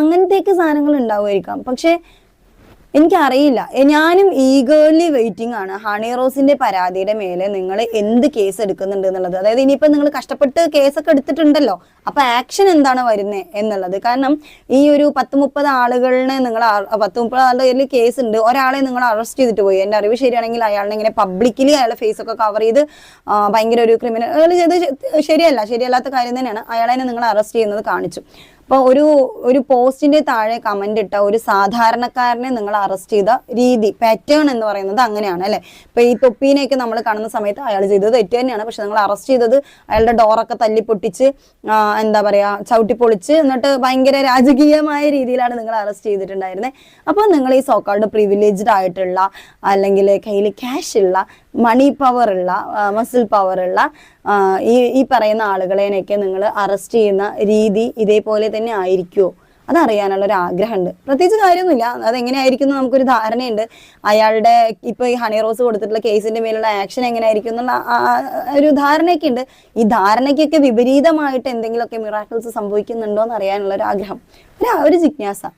അങ്ങനത്തെയൊക്കെ സാധനങ്ങൾ ഉണ്ടാവുമായിരിക്കാം. പക്ഷെ എനിക്കറിയില്ല. ഞാനും ഈഗേർലി വെയിറ്റിംഗ് ആണ്. ഹണി റോസിന്റെ പരാതിയുടെ മേലെ നിങ്ങൾ എന്ത് കേസ് എടുക്കുന്നുണ്ട് എന്നുള്ളത്. അതായത് ഇനിയിപ്പോ നിങ്ങൾ കഷ്ടപ്പെട്ട് കേസൊക്കെ എടുത്തിട്ടുണ്ടല്ലോ. അപ്പൊ ആക്ഷൻ എന്താണ് വരുന്നത് എന്നുള്ളത്? കാരണം ഈ ഒരു പത്ത് മുപ്പത് ആളുകളെ നിങ്ങൾ പത്ത് മുപ്പത് ആളുടെ കയ്യിൽ കേസ് ഉണ്ട്. ഒരാളെ നിങ്ങൾ അറസ്റ്റ് ചെയ്തിട്ട് പോയി. എന്റെ അറിവ് ശരിയാണെങ്കിൽ അയാളെ ഇങ്ങനെ പബ്ലിക്കലി അയാളുടെ ഫേസ് ഒക്കെ കവർ ചെയ്ത് ഭയങ്കര ഒരു ക്രിമിനൽ അയാൾ ചെയ്ത് ശരിയല്ല. ശരിയല്ലാത്ത കാര്യം തന്നെയാണ്. അയാളെ നിങ്ങൾ അറസ്റ്റ് ചെയ്യുന്നത് കാണിച്ചു. അപ്പൊ ഒരു ഒരു പോസ്റ്റിന്റെ താഴെ കമന്റ് ഇട്ട ഒരു സാധാരണക്കാരനെ നിങ്ങൾ അറസ്റ്റ് ചെയ്ത രീതി പാറ്റേൺ എന്ന് പറയുന്നത് അങ്ങനെയാണ് അല്ലെ? ഇപ്പൊ ഈ തൊപ്പീനെയൊക്കെ നമ്മൾ കാണുന്ന സമയത്ത് അയാൾ ചെയ്തത് തെറ്റ് തന്നെയാണ്. പക്ഷെ നിങ്ങൾ അറസ്റ്റ് ചെയ്തത് അയാളുടെ ഡോറൊക്കെ തല്ലി പൊട്ടിച്ച് ആ, എന്താ പറയാ ചവിട്ടി പൊളിച്ച് എന്നിട്ട് ഭയങ്കര രാജകീയമായ രീതിയിലാണ് നിങ്ങൾ അറസ്റ്റ് ചെയ്തിട്ടുണ്ടായിരുന്നത് അപ്പോൾ നിങ്ങൾ ഈ സോക്കാൾഡ് പ്രിവിലേജ്ഡ് ആയിട്ടുള്ള അല്ലെങ്കിൽ കയ്യിൽ ക്യാഷ് ഉള്ള മണി പവർ ഉള്ള മസിൽ പവർ ഉള്ള ഈ ഈ പറയുന്ന ആളുകളെയൊക്കെ നിങ്ങൾ അറസ്റ്റ് ചെയ്യുന്ന രീതി ഇതേപോലെ തന്നെ ആയിരിക്കുമോ അതറിയാനുള്ള ഒരു ആഗ്രഹമുണ്ട് പ്രത്യേകിച്ച് കാര്യമൊന്നുമില്ല. അതെങ്ങനെയായിരിക്കും എന്ന് നമുക്കൊരു ധാരണയുണ്ട്. അയാളുടെ ഇപ്പൊ ഈ ഹണി റോസ് കൊടുത്തിട്ടുള്ള കേസിന്റെ മേലുള്ള ആക്ഷൻ എങ്ങനെയായിരിക്കും എന്നുള്ള ഒരു ധാരണയൊക്കെ ഉണ്ട് ഈ ധാരണയ്ക്കൊക്കെ വിപരീതമായിട്ട് എന്തെങ്കിലുമൊക്കെ മിറാക്കിൾസ് സംഭവിക്കുന്നുണ്ടോ എന്ന് അറിയാനുള്ള ഒരു ആഗ്രഹം ഒരു ജിജ്ഞാസ.